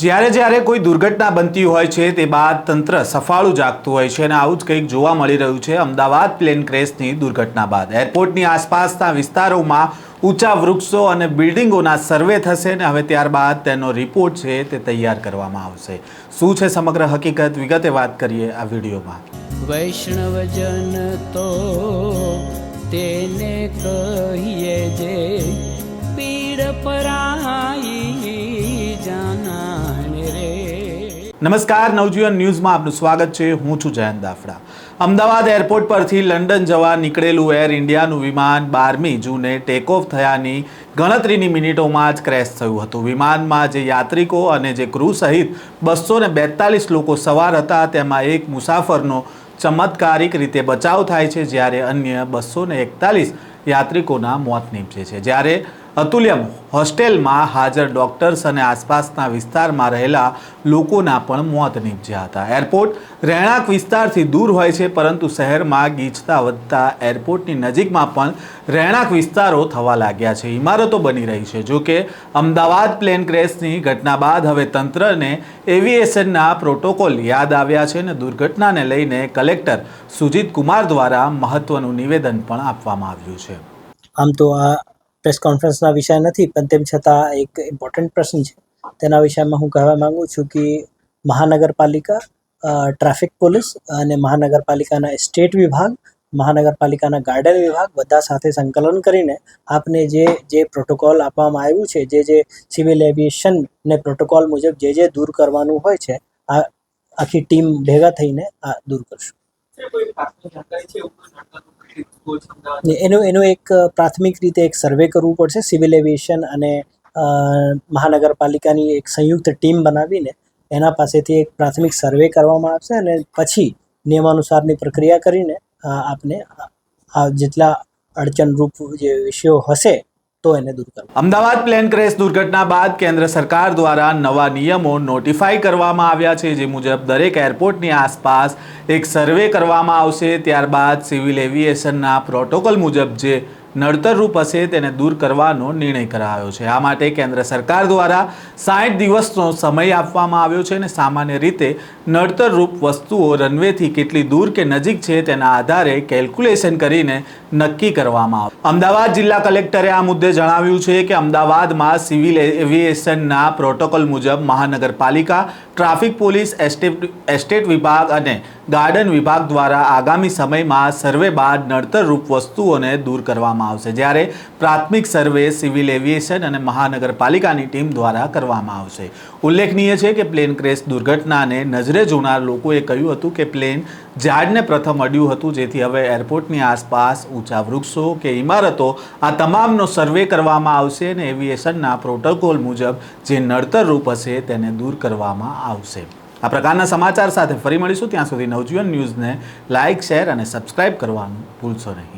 જ્યારે જ્યારે કોઈ દુર્ઘટના બનતી હોય છે, તે બાદ તંત્ર સફાળું જાગતું હોય છે અને આવું જ કંઈક જોવા મળી રહ્યું છે. અમદાવાદ પ્લેન ક્રેશની દુર્ઘટના બાદ. એરપોર્ટની આસપાસના વિસ્તારોમાં ઊંચા વૃક્ષો અને બિલ્ડિંગોના સર્વે થશે અને હવે ત્યારબાદ તેનો રિપોર્ટ છે તે તૈયાર કરવામાં આવશે. શું છે સમગ્ર હકીકત? વિગતે વાત કરીએ આ વિડીયોમાં. વૈષ્ણવજન તો તેને કહીએ જે પીડ પરાઈ નમસ્કાર, નવજીવન ન્યૂઝમાં આપનું સ્વાગત છે. હું છું જયંત દાફડા. અમદાવાદ એરપોર્ટ પરથી લંડન જવા નીકળેલું એર ઇન્ડિયાનું વિમાન બારમી જૂને ટેક ઓફ થયાની ગણતરીની મિનિટોમાં જ ક્રેશ થયું હતું. વિમાનમાં જે યાત્રિકો અને જે ક્રૂ સહિત બસો બેતાલીસ લોકો સવાર હતા, તેમાં એક મુસાફરનો ચમત્કારિક રીતે બચાવ થાય છે, જ્યારે અન્ય બસો એકતાલીસ યાત્રિકોના મોત નીપજે છે. જ્યારે અતુલ્યમ હોસ્ટેલમાં હાજર ડોક્ટર્સ અને આસપાસના વિસ્તારમાં રહેલા લોકોના પણ મોત નીપજ્યા હતા. એરપોર્ટ રહેણાંક વિસ્તારથી દૂર હોય છે, પરંતુ શહેરમાં ગીચતા વધતા એરપોર્ટની નજીકમાં પણ રહેણાંક વિસ્તારો થવા લાગ્યા છે. ઇમારતો બની રહી છે. જોકે અમદાવાદ પ્લેન ક્રેશની ઘટના બાદ હવે તંત્રને એવિએશનના પ્રોટોકોલ યાદ આવ્યા છે અને દુર્ઘટનાને લઈને કલેક્ટર સુજીત કુમાર દ્વારા મહત્વનું નિવેદન પણ આપવામાં આવ્યું છે. આમ તો આ પ્રેસ કોન્ફરન્સના વિષય નથી, પણ તેમ છતાં એક ઇમ્પોર્ટન્ટ પ્રશ્ન છે. તેના વિષયમાં હું કહેવા માંગુ છું કે મહાનગરપાલિકા ટ્રાફિક પોલીસ અને મહાનગરપાલિકાના સ્ટેટ વિભાગ, મહાનગરપાલિકાના ગાર્ડન વિભાગ બધા સાથે સંકલન કરીને આપને જે જે પ્રોટોકોલ આપવામાં આવ્યું છે, જે જે સિવિલ એવિએશન ને પ્રોટોકોલ મુજબ જે જે દૂર કરવાનું હોય છે, આ આખી ટીમ ભેગા થઈને આ દૂર કરશું. એનું એનું એક પ્રાથમિક રીતે એક સર્વે કરવું પડશે. સિવિલ એવિએશન અને મહાનગરપાલિકાની એક સંયુક્ત ટીમ બનાવીને એના પાસેથી એક પ્રાથમિક સર્વે કરવામાં આવશે અને પછી નિયમાનુસારની પ્રક્રિયા કરીને આપને જેટલા અડચણરૂપ જે વિષયો હશે તો એને દૂર કરવા. અમદાવાદ પ્લેન ક્રેશ દુર્ઘટના બાદ કેન્દ્ર સરકાર દ્વારા નવા નિયમો નોટિફાઈ કરવામાં આવ્યા છે. જે મુજબ દરેક એરપોર્ટની આસપાસ એક સર્વે કરવામાં આવશે. ત્યારબાદ સિવિલ એવિએશનના પ્રોટોકોલ મુજબ જે નડતરરૂપ હશે તેને દૂર કરવાનો નિર્ણય કરાયો છે. આ માટે કેન્દ્ર સરકાર દ્વારા સાઠ દિવસનો સમય આપવામાં આવ્યો છે અને સામાન્ય રીતે નડતરરૂપ વસ્તુઓ રનવેથી કેટલી દૂર કે નજીક છે તેના આધારે કેલ્ક્યુલેશન કરીને નક્કી કરવામાં આવે. અમદાવાદ જિલ્લા કલેક્ટરે આ મુદ્દે જણાવ્યું છે કે અમદાવાદમાં સિવિલ એવિએશનના પ્રોટોકોલ મુજબ મહાનગરપાલિકા, ટ્રાફિક પોલીસ, એસ્ટેટ એસ્ટેટ વિભાગ અને ગાર્ડન વિભાગ દ્વારા આગામી સમયમાં સર્વે બાદ નડતરરૂપ વસ્તુઓને દૂર કરવામાં આવશે, જ્યારે પ્રાથમિક સર્વે સિવિલ એવિએશન અને મહાનગરપાલિકાની ટીમ દ્વારા કરવામાં આવશે. ઉલ્લેખનીય છે કે પ્લેન ક્રેશ દુર્ઘટનાને નજરે જોનાર લોકોએ કહ્યું હતું કે પ્લેન ઝાડને પ્રથમ અડ્યું હતું, જેથી હવે એરપોર્ટની આસપાસ ઊંચા વૃક્ષો કે ઇમારતો આ તમામનો સર્વે કરવામાં આવશે અને એવિએશનના પ્રોટોકોલ મુજબ જે નડતરરૂપ હશે તેને દૂર કરવામાં આવશે. આ પ્રકારના સમાચાર સાથે ફરી મળીશું. ત્યાં સુધી નવજીવન ન્યૂઝને લાઇક, શેર અને સબસ્ક્રાઇબ કરવાનું ભૂલશો નહીં.